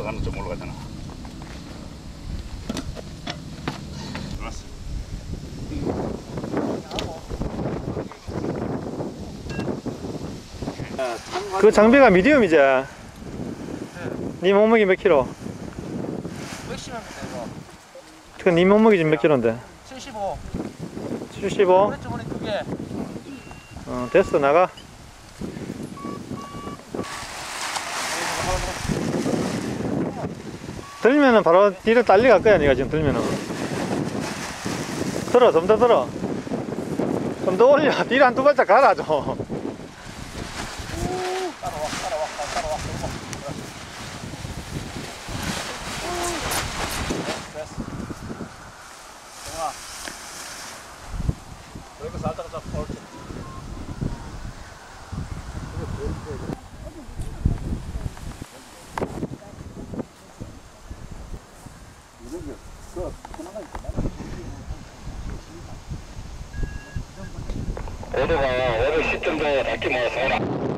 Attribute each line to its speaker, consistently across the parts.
Speaker 1: 올라가는 좀 올라가잖아.
Speaker 2: 그 장비가 미디움이지? 네 몸무게 몇 킬로? 그네 몸무게 지금 몇 킬로인데?
Speaker 3: 75
Speaker 2: 75?
Speaker 3: 그렇죠 우리 두개
Speaker 2: 어 됐어 나가 들면은 바로 뒤로 딸리 갈 거야 니가 지금 들면은 들어 좀 더 들어 좀 더 올려 뒤로 한 두 발짝 가라 좀
Speaker 3: 살짝 잡고 옳지
Speaker 1: 오도가. 오늘 시점도 낮게 모아서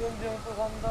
Speaker 3: 연병도 간다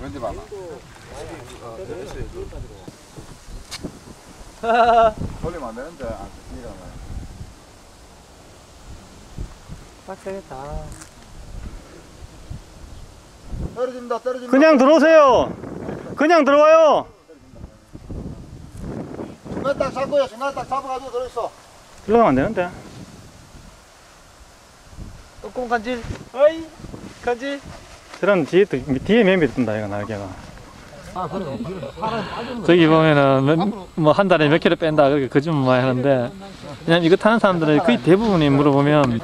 Speaker 1: 왠지 봐봐. 돌리면 안 되는데 안 이러면.
Speaker 3: 빡세겠다
Speaker 1: 떨어진다 떨어진다.
Speaker 2: 그냥 들어오세요 그냥 들어와요
Speaker 1: 중간 딱 잡고요. 중간 딱 잡아가지고 들어있어.
Speaker 2: 가면 안 되는데
Speaker 3: 조금 간질 어이 간질
Speaker 2: 저런 뒤에 또- 뒤에 매미 뜬다 이거 날개가. 저기 보면은 뭐 한 달에 몇 킬로 뺀다 그렇게 거짓말 많이 하는데. 그냥 이거 타는 사람들은 거의 대부분이 물어보면.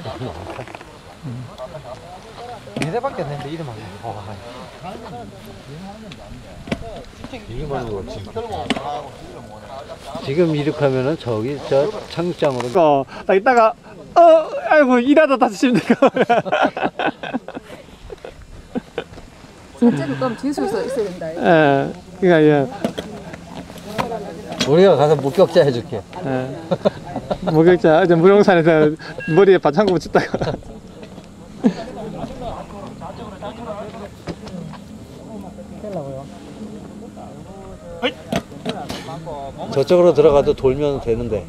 Speaker 3: 네 대밖에 안 되는데 이름 안 돼.
Speaker 4: 지금 이렇게 하면은 저기 저 창장으로.
Speaker 2: 어, 딱 이따가 어 아이고 일하다 다치시면 될까
Speaker 5: 진짜로 그럼 뒤에서 있어야 된다.
Speaker 2: 예 그러니까 예,
Speaker 4: 우리가 가서 목격자 해줄게.
Speaker 2: 예. 목욕자 어제 무용산에서 머리에 반창고 붙였다가
Speaker 4: 저쪽으로 들어가도 돌면 되는데.